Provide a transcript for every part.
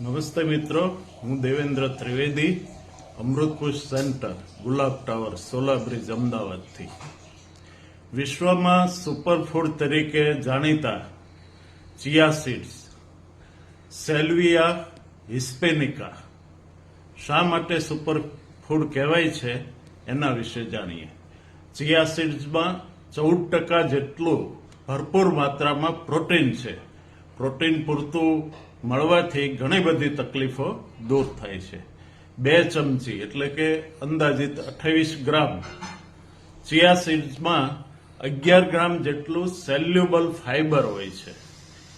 નમસ્તે મિત્રો, હું Devendra Trivedi અમૃતપુષ centre, Gulab tower Sola bridge, અમદાવાદથી. વિશ્વમાં સુપરફૂડ તરીકે જાણીતા ચિયા સીડ્સ, સેલ્વિયા હિસ્પેનિકા, શા માટે સુપરફૂડ કહેવાય છે એના વિશે જાણીએ. ચિયા સીડ્સમાં ચૌદ ટકા જેટલું ભરપૂર માત્રામાં પ્રોટીન છે. પ્રોટીન પૂરતું મળવાથી ઘણી બધી તકલીફો દૂર થાય છે. બે ચમચી, એટલે કે અંદાજિત અઠ્ઠાવીસ ગ્રામ ચિયા સીડ્સમાં અગિયાર ગ્રામ જેટલું સેલ્યુબલ ફાઇબર હોય છે.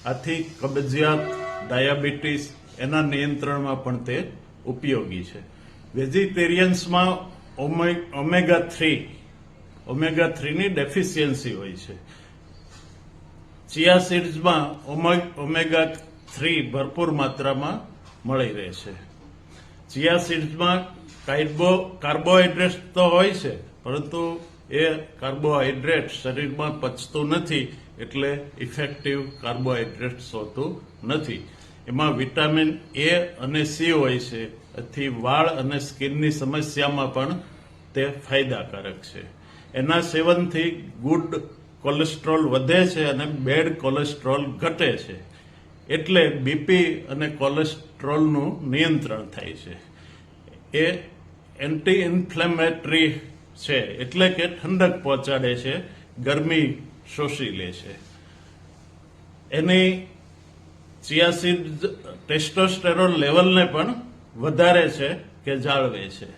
આથી કબજિયાત, ડાયાબિટીસ એના નિયંત્રણમાં પણ તે ઉપયોગી છે. વેજીટેરિયન્સમાં ઓમેગા થ્રી, ઓમેગા થ્રીની ડેફિશિયન્સી હોય છે. ચિયા સીડ્સમાં ઓમેગા થ્રી ભરપૂર માત્રામાં મળી રહે છે. ચિયા સીડ્સમાં કાર્બો કાર્બોહાઈડ્રેટ તો હોય છે, પરંતુ એ કાર્બોહાઈડ્રેટ શરીરમાં પચતું નથી, એટલે ઇફેક્ટિવ કાર્બોહાઈડ્રેટ્સ હોતું નથી. એમાં વિટામિન એ અને સી હોય છે આથી વાળ અને સ્કિનની સમસ્યામાં પણ તે ફાયદાકારક છે. એના સેવનથી ગુડ કોલેસ્ટ્રોલ વધે છે અને બેડ કોલેસ્ટ્રોલ ઘટે છે. એટલે બીપી અને કોલેસ્ટ્રોલનું નિયંત્રણ થાય છે. એ એન્ટી ઇન્ફ્લેમેટરી છે, એટલે કે ઠંડક પહોંચાડે છે, ગરમી શોષી લે છે. એની ચિયાસીડ ટેસ્ટોસ્ટેરોન લેવલને પણ વધારે છે કે જાળવે છે.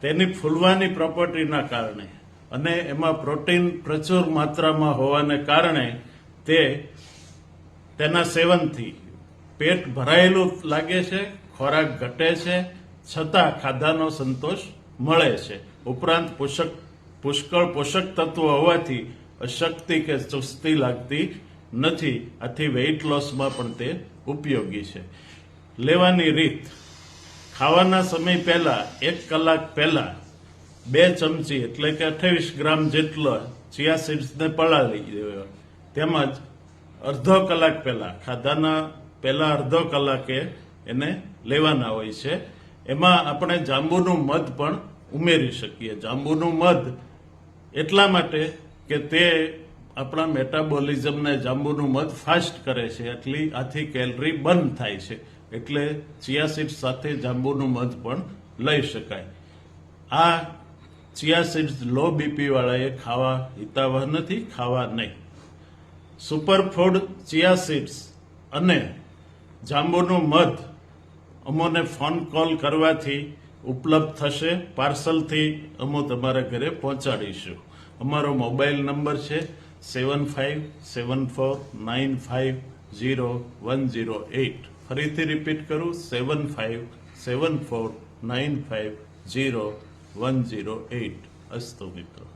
તેની ફૂલવાની પ્રોપર્ટીના કારણે. અને એમાં પ્રોટીન પ્રચુર માત્રામાં હોવાને કારણે તે તેના સેવનથી પેટ ભરાયેલું લાગે છે, ખોરાક ઘટે છે, છતાં ખાધાનો સંતોષ મળે છે. ઉપરાંત પોષક, પુષ્કળ પોષક તત્વો હોવાથી અશક્તિ કે ચુસ્તી લાગતી નથી. આથી વેઇટ લોસમાં પણ તે ઉપયોગી છે. લેવાની રીત. ખાવાના સમય પહેલા, એક કલાક પહેલા બે ચમચી એટલે કે અઠ્યાવીસ ગ્રામ જેટલો ચિયા સીડ્સને પલાળી દેવા. તેમજ અડધો કલાક પહેલાં, ખાધાના પહેલાં અડધો કલાકે એને લેવાના હોય છે. એમાં આપણે જાંબુનું મધ પણ ઉમેરી શકીએ. જાંબુનું મધ એટલા માટે કે તે આપણા મેટાબોલિઝમને જાંબુનું મધ ફાસ્ટ કરે છે એટલી આથી કેલરી બંધ થાય છે. એટલે ચિયા સીડ્સ સાથે જાંબુનું મધ પણ લઈ શકાય. આ ચિયા સીડ્સ, લો બીપી વાળાએ ખાવા હિતાવહ નથી, ખાવા નહીં. સુપરફૂડ, ચિયા સીડ્સ અને જાંબુનું મધ અમોને ફોન કોલ કરવાથી ઉપલબ્ધ થશે. પાર્સલથી અમો તમારા ઘરે પહોંચાડીશું. અમારો મોબાઈલ નંબર છે seven five seven four nine five zero one zero eight ફરીથી રિપીટ કરું, seven five seven four nine five zero one zero eight અસ્તુ મિત્રો.